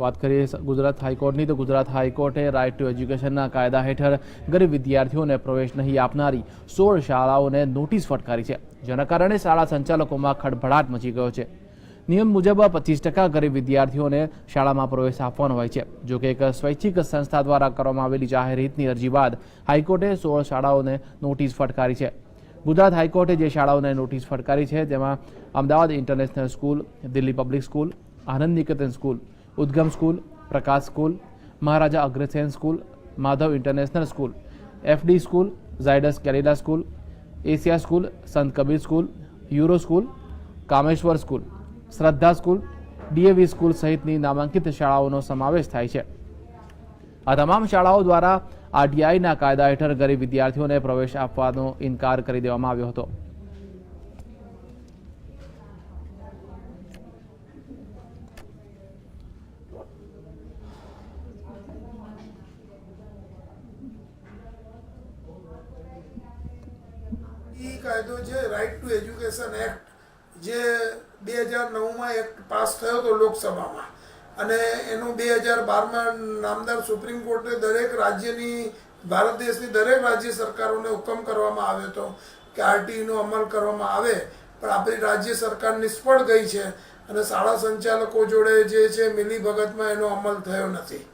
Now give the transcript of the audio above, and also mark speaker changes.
Speaker 1: વાત કરીએ ગુજરાત હાઈકોર્ટની, તો ગુજરાત હાઈકોર્ટે રાઇટ ટુ એજ્યુકેશનના કાયદા હેઠળ ગરીબ વિદ્યાર્થીઓને પ્રવેશ નહીં આપનારી સોળ શાળાઓને નોટિસ ફટકારી છે. જેના કારણે શાળા સંચાલકોમાં ખળભળાટ મચી ગયો છે. નિયમ મુજબ પચીસ ટકા ગરીબ વિદ્યાર્થીઓને શાળામાં પ્રવેશ આપવાનો હોય છે. જોકે એક સ્વૈચ્છિક સંસ્થા દ્વારા કરવામાં આવેલી જાહેર હિતની અરજી બાદ હાઈકોર્ટે સોળ શાળાઓને નોટિસ ફટકારી છે. ગુજરાત હાઈકોર્ટે જે શાળાઓને નોટિસ ફટકારી છે તેમાં Ahmedabad international school, Delhi public school, Anand Niketan school Udgam school, Prakash school, Maharaja Agrasen school, Madhav international school FD school, Zydus Kerala school, Asia school, Sant Kabir school, Euro school, Kameshwar school, Shraddha school DAV school સહિતની નામાંકિત શાળાઓનો સમાવેશ થાય છે. આ તમામ શાળાઓ દ્વારા આરટીઆઈના કાયદા હેઠળ ગરીબ વિદ્યાર્થીઓને પ્રવેશ આપવાનો ઇનકાર કરી દેવામાં આવ્યો હતો.
Speaker 2: ઈ કાયદો છે રાઇટ ટુ એજ્યુકેશન એક્ટ જે બે હજાર નવમાં એક્ટ પાસ થયો હતો લોકસભામાં. અને એનું બે હજાર બારમાં નામદાર સુપ્રીમ કોર્ટે દરેક રાજ્યની, ભારત દેશની દરેક રાજ્ય સરકારોને હુકમ કરવામાં આવ્યો હતો કે આરટીઈનો અમલ કરવામાં આવે, પણ આપણી રાજ્ય સરકાર નિષ્ફળ ગઈ છે અને શાળા સંચાલકો જોડે જે છે મિલીભગતમાં એનો અમલ થયો નથી.